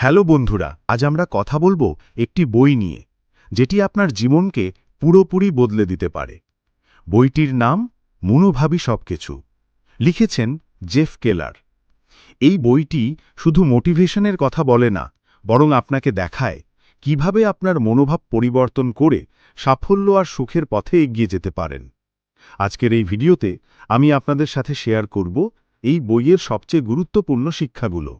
Hello বন্ধুরা, আজ আমরা কথা বলব একটি বই নিয়ে, যেটি আপনার জীবনকে পুরোপুরি বদলে দিতে পারে। বইটির নাম মনোভাবী সবকিছু। লিখেছেন জেফ কেলার। এই বইটি শুধু মোটিভেশনের কথা বলে না, বরং আপনাকে দেখায় কীভাবে আপনার মনোভাব পরিবর্তন করে সাফল্য আর সুখের পথে এগিয়ে যেতে পারেন। আজকের এই ভিডিওতে আমি আপনাদের সাথে শেয়ার করব এই বইয়ের সবচেয়ে গুরুত্বপূর্ণ শিক্ষাগুলো।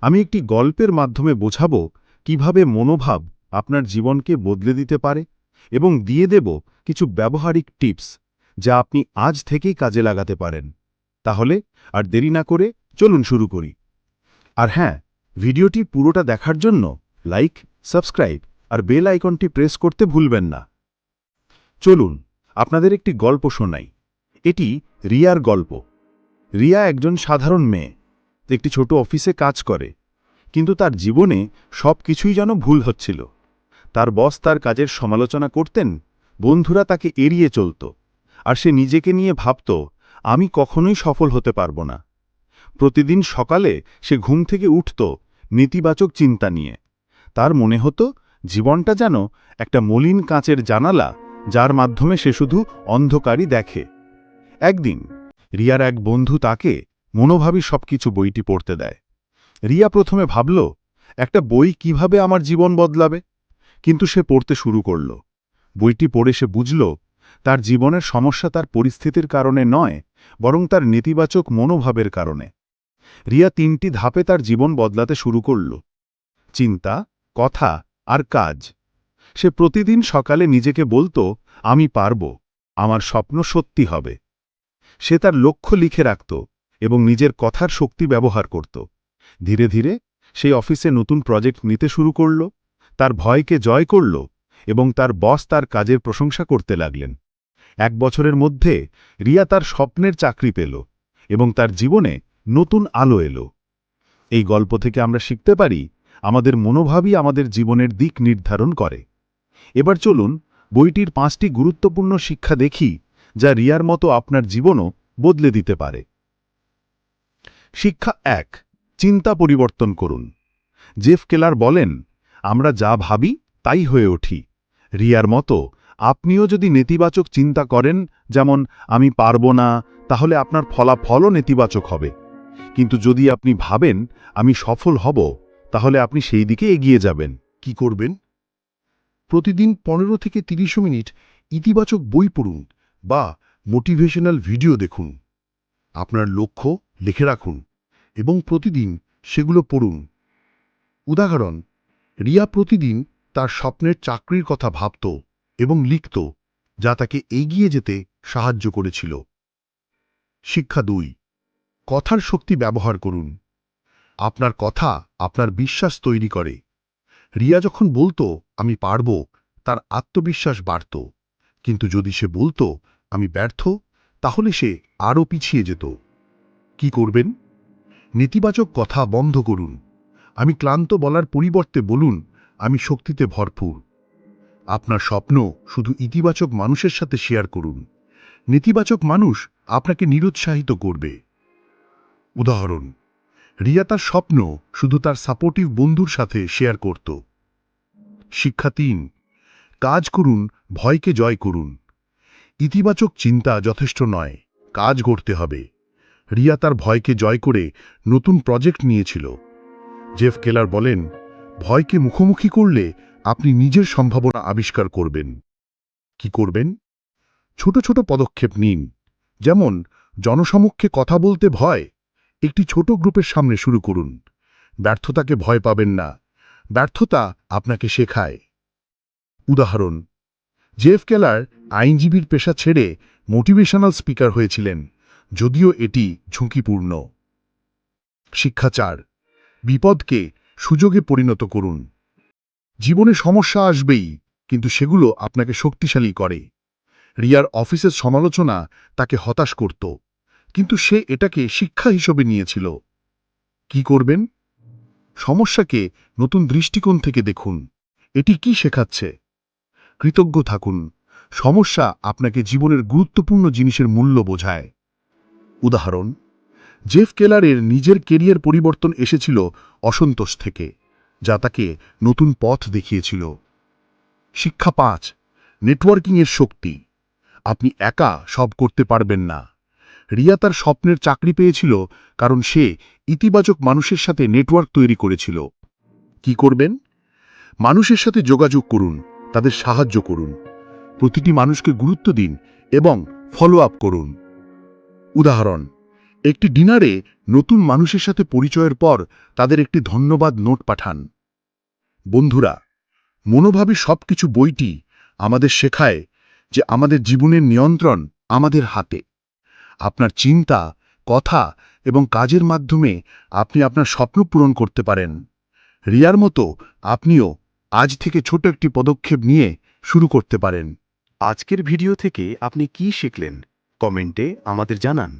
আমি একটি গল্পের মাধ্যমে বোঝাব কীভাবে মনোভাব আপনার জীবনকে বদলে দিতে পারে এবং দিয়ে দেব কিছু ব্যবহারিক টিপস যা আপনি আজ থেকেই কাজে লাগাতে পারেন। তাহলে আর দেরি না করে চলুন শুরু করি। আর হ্যাঁ ভিডিওটি পুরোটা দেখার জন্য লাইক, সাবস্ক্রাইব আর বেল আইকনটি প্রেস করতে ভুলবেন না। চলুন আপনাদের একটি গল্প শোনাই। এটি রিয়ার গল্প। রিয়া একজন সাধারণ মেয়ে। একটি ছোট অফিসে কাজ করে। কিন্তু তার জীবনে সব কিছুই যেন ভুল হচ্ছিল। তার বস তার কাজের সমালোচনা করতেন, বন্ধুরা তাকে এড়িয়ে চলত, আর সে নিজেকে নিয়ে ভাবত, আমি কখনোই সফল হতে পারব না। প্রতিদিন সকালে সে ঘুম থেকে উঠত, নেতিবাচক চিন্তা নিয়ে। তার মনে হতো, জীবনটা যেন একটা মলিন কাঁচের জানালা, যার মাধ্যমে সে শুধু অন্ধকারই দেখে। একদিন, রিয়ার এক বন্ধু তাকে মনোভাবী সবকিছু বইটি পড়তে দেয়। রিয়া প্রথমে ভাবল, একটা বই কীভাবে আমার জীবন বদলাবে? কিন্তু সে পড়তে শুরু করল। বইটি পড়ে সে বুঝল, তার জীবনের সমস্যা তার পরিস্থিতির কারণে নয়, বরং তার নেতিবাচক মনোভাবের কারণে। রিয়া তিনটি ধাপে তার জীবন বদলাতে শুরু করল। চিন্তা, কথা আর কাজ। সে প্রতিদিন সকালে নিজেকে বলতো, আমি পারব, আমার স্বপ্ন সত্যি হবে। সে তার লক্ষ্য লিখে রাখত। এবং নিজের কথার শক্তি ব্যবহার করত। ধীরে ধীরে সেই অফিসে নতুন প্রজেক্ট নিতে শুরু করল, তার ভয়কে জয় করল এবং তার বস তার কাজের প্রশংসা করতে লাগলেন। এক বছরের মধ্যে রিয়া তার স্বপ্নের চাকরি পেল এবং তার জীবনে নতুন আলো এলো। এই গল্প থেকে আমরা শিখতে পারি, আমাদের মনোভাবই আমাদের জীবনের দিক নির্ধারণ করে। এবার চলুন বইটির পাঁচটি গুরুত্বপূর্ণ শিক্ষা দেখি, যা রিয়ার মতো আপনার জীবনও বদলে দিতে পারে। শিক্ষা এক, চিন্তা পরিবর্তন করুন। জেফ কেলার বলেন, আমরা যা ভাবি, তাই হয়ে উঠি। রিয়ার মতো, আপনিও যদি নেতিবাচক চিন্তা করেন, যেমন, আমি পারব না, তাহলে আপনার ফলাফলও নেতিবাচক হবে। কিন্তু যদি আপনি ভাবেন, আমি সফল হব, তাহলে আপনি সেই দিকে এগিয়ে যাবেন। কি করবেন? প্রতিদিন পনেরো থেকে তিরিশ মিনিট ইতিবাচক বই পড়ুন বা মোটিভেশনাল ভিডিও দেখুন। আপনার লক্ষ্য লিখে রাখুন এবং প্রতিদিন সেগুলো পড়ুন। উদাহরণ, রিয়া প্রতিদিন তার স্বপ্নের চাকরির কথা ভাবত এবং লিখত যা তাকে এগিয়ে যেতে সাহায্য করেছিল। শিক্ষা দুই, কথার শক্তি ব্যবহার করুন। আপনার কথা আপনার বিশ্বাস তৈরি করে। রিয়া যখন বলতো, আমি পারব তার আত্মবিশ্বাস বাড়ত। কিন্তু যদি সে বলতো, আমি ব্যর্থ তাহলে সে আরও পিছিয়ে যেত। কি করবেন? নেতিবাচক কথা বন্ধ করুন। আমি ক্লান্ত বলার পরিবর্তে বলুন, আমি শক্তিতে ভরপুর। আপনার স্বপ্ন শুধু ইতিবাচক মানুষের সাথে শেয়ার করুন। নেতিবাচক মানুষ আপনাকে নিরুৎসাহিত করবে। উদাহরণ, রিয়া তার স্বপ্ন শুধু তার সাপোর্টিভ বন্ধুর সাথে শেয়ার করত। শিক্ষা তিন, কাজ করুন, ভয়কে জয় করুন। ইতিবাচক চিন্তা যথেষ্ট নয়, কাজ করতে হবে। রিয়া তার ভয়কে জয় করে নতুন প্রজেক্ট নিয়েছিল। জেফ কেলার বলেন, ভয়কে মুখোমুখি করলে আপনি নিজের সম্ভাবনা আবিষ্কার করবেন। কি করবেন? ছোট ছোট পদক্ষেপ নিন। যেমন, জনসমক্ষে কথা বলতে ভয়, একটি ছোট গ্রুপের সামনে শুরু করুন। ব্যর্থতাকে ভয় পাবেন না। ব্যর্থতা আপনাকে শেখায়। উদাহরণ, জেফ কেলার আইনজীবীর পেশা ছেড়ে মোটিভেশনাল স্পিকার হয়েছিলেন। যদিও এটি ঝুঁকিপূর্ণ। শিক্ষা চার বিপদকে সুযোগে পরিণত করুন। জীবনে সমস্যা আসবেই, কিন্তু সেগুলো আপনাকে শক্তিশালী করে। রিয়ার অফিসের সমালোচনা তাকে হতাশ করত, কিন্তু সে এটাকে শিক্ষা হিসেবে নিয়েছিল। কি করবেন? সমস্যাকে নতুন দৃষ্টিকোণ থেকে দেখুন। এটি কি শেখাচ্ছে? কৃতজ্ঞ থাকুন। সমস্যা আপনাকে জীবনের গুরুত্বপূর্ণ জিনিসের মূল্য বোঝায়। উদাহরণ, জেফ কেলারের নিজের কেরিয়ার পরিবর্তন এসেছিল অসন্তোষ থেকে, যা তাকে নতুন পথ দেখিয়েছিল। শিক্ষা পাঁচ, নেটওয়ার্কিংয়ের শক্তি। আপনি একা সব করতে পারবেন না। রিয়া তার স্বপ্নের চাকরি পেয়েছিল কারণ সে ইতিবাচক মানুষের সাথে নেটওয়ার্ক তৈরি করেছিল। কি করবেন? মানুষের সাথে যোগাযোগ করুন, তাদের সাহায্য করুন। প্রতিটি মানুষকে গুরুত্ব দিন এবং ফলো আপ করুন। উদাহরণ, একটি ডিনারে নতুন মানুষের সাথে পরিচয়ের পর তাদের একটি ধন্যবাদ নোট পাঠান। বন্ধুরা, মনোভাবী সবকিছু বইটি আমাদের শেখায় যে আমাদের জীবনের নিয়ন্ত্রণ আমাদের হাতে। আপনার চিন্তা, কথা এবং কাজের মাধ্যমে আপনি আপনার স্বপ্ন পূরণ করতে পারেন। রিয়ার মতো আপনিও আজ থেকে ছোট একটি পদক্ষেপ নিয়ে শুরু করতে পারেন। আজকের ভিডিও থেকে আপনি কি শিখলেন? কমেন্টে আমাদের জানান।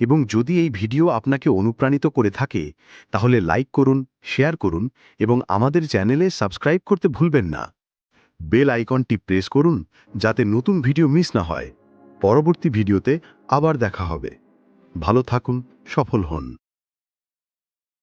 এবং যদি এই ভিডিও আপনাকে অনুপ্রাণিত করে থাকে, তাহলে লাইক করুন, শেয়ার করুন এবং আমাদের চ্যানেলে সাবস্ক্রাইব করতে ভুলবেন না। বেল আইকনটি প্রেস করুন যাতে নতুন ভিডিও মিস না হয়। পরবর্তী ভিডিওতে আবার দেখা হবে। ভালো থাকুন, সফল হন।